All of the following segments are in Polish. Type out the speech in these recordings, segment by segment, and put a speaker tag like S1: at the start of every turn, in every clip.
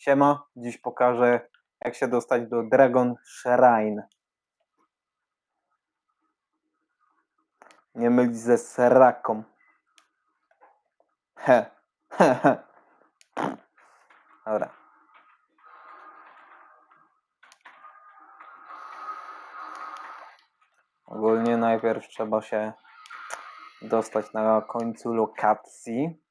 S1: Siema, dziś pokażę jak się dostać do Dragon Shrine. Nie mylić ze seraką. He, he, he. Dobra. Ogólnie najpierw trzeba się dostać na końcu lokacji.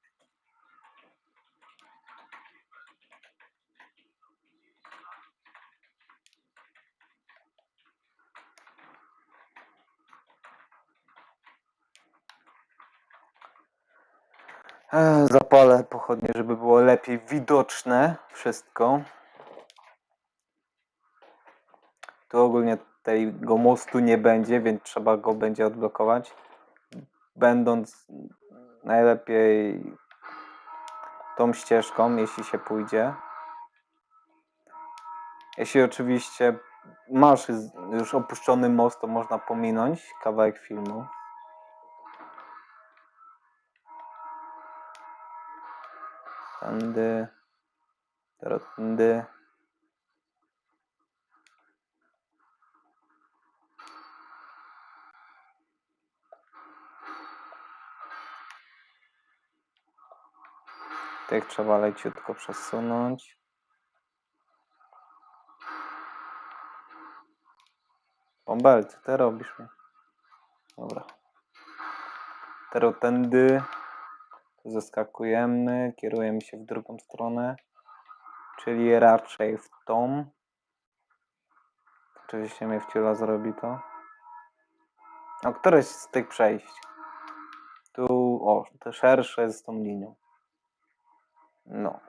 S1: Zapalę pochodnie, żeby było lepiej widoczne wszystko. Tu ogólnie tego mostu nie będzie, więc trzeba go będzie odblokować. Będąc najlepiej tą ścieżką, jeśli się pójdzie. Jeśli oczywiście masz już opuszczony most, to można pominąć kawałek filmu. Tędy. Teraz tędy. Tych trzeba leciutko przesunąć. Bąbel, co ty robisz? Dobra. Teraz tędy. Zeskakujemy, kierujemy się w drugą stronę, czyli raczej w tą. Oczywiście mnie wciula zrobi to. A któreś z tych przejść? Tu, o, te szersze z tą linią. No.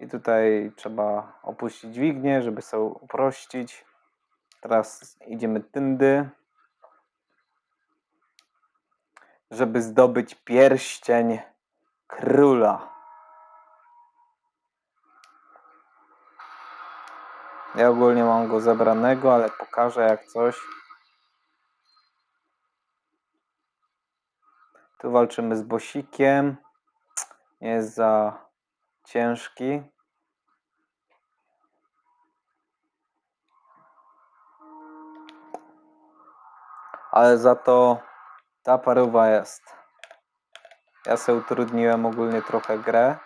S1: I tutaj trzeba opuścić dźwignię, żeby sobie uprościć. Teraz idziemy tędy. Żeby zdobyć pierścień króla. Ja ogólnie mam go zebranego, ale pokażę jak coś. Tu walczymy z bosikiem. Nie jest za ciężki. Ale za to ta paruwa jest. Ja sobie utrudniłem ogólnie trochę grę.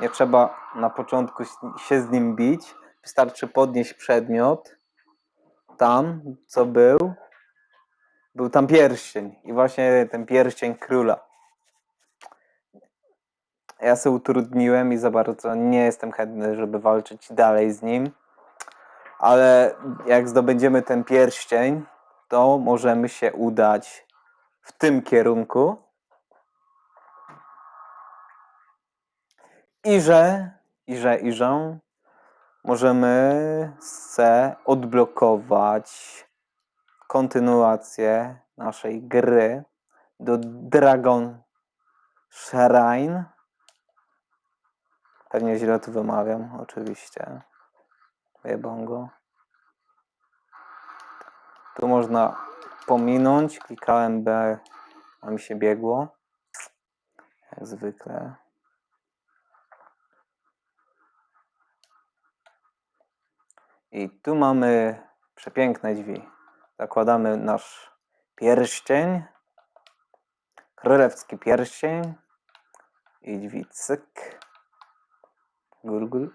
S1: Nie trzeba na początku się z nim bić. Wystarczy podnieść przedmiot. Tam, co był. Był tam pierścień. I właśnie ten pierścień króla. Ja sobie utrudniłem i za bardzo nie jestem chętny, żeby walczyć dalej z nim. Ale jak zdobędziemy ten pierścień, to możemy się udać w tym kierunku. I że, i że, i że możemy se odblokować kontynuację naszej gry do Dragon Shrine. Pewnie źle to wymawiam, oczywiście. Jebongo. Tu można pominąć. Klikałem B, a mi się biegło. Jak zwykle. I tu mamy przepiękne drzwi. Zakładamy nasz pierścień. Królewski pierścień. I drzwi cyk. Gurgul.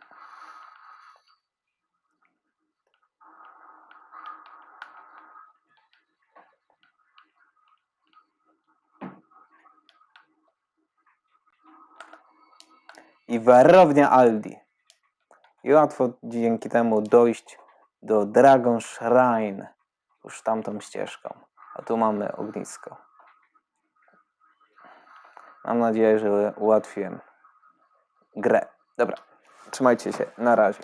S1: I warownia Aldi. I łatwo dzięki temu dojść do Dragon Shrine, już tamtą ścieżką. A tu mamy ognisko. Mam nadzieję, że ułatwiłem grę. Dobra, trzymajcie się, na razie.